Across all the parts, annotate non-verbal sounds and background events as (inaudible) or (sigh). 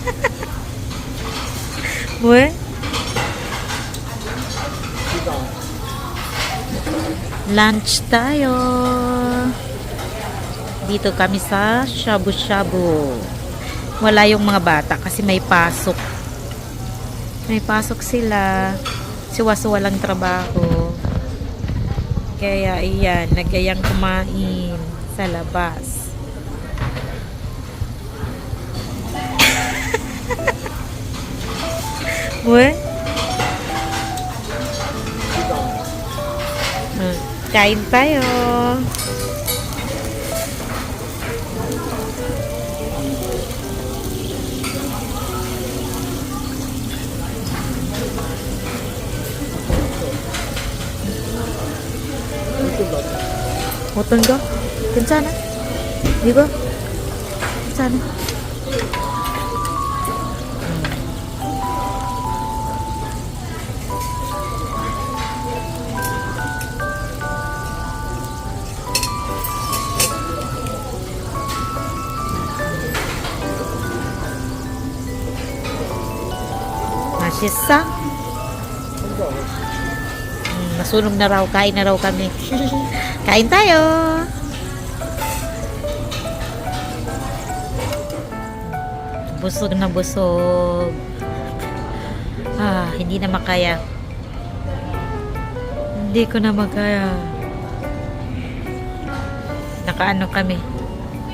(laughs) What? Lunch tayo. Dito kami sa Shabu Shabu. Wala yung mga bata kasi may pasok. May pasok sila. Siwaso walang trabaho. Kaya iyan, nagayang kumain sa labas. What? Hmm, Kain tayo. Hoton ko? Kinsana? Di ko? Kinsana? Masisa? Hmm, nasunog na raw. Kain na raw kami. (laughs) Kain tayo! Busog na busog. Ah, hindi na makaya. Hindi ko na makaya. Nakaano kami.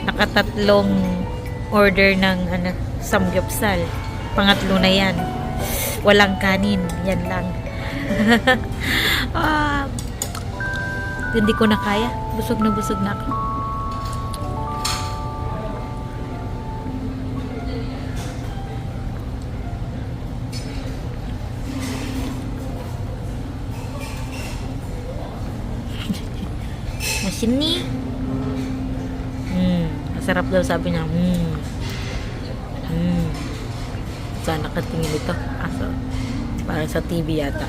Nakatatlong order ng ano, samgyupsal. Pangatlo na yan. Walang kanin. Yan lang. (laughs) ah, hindi ko na kaya. Busog na busog na ako. (laughs) Masini. Hmm, masarap daw sabi niya. Hmm. Hmm. Saan nakatingin ito? Aso. Parang sa TV yata.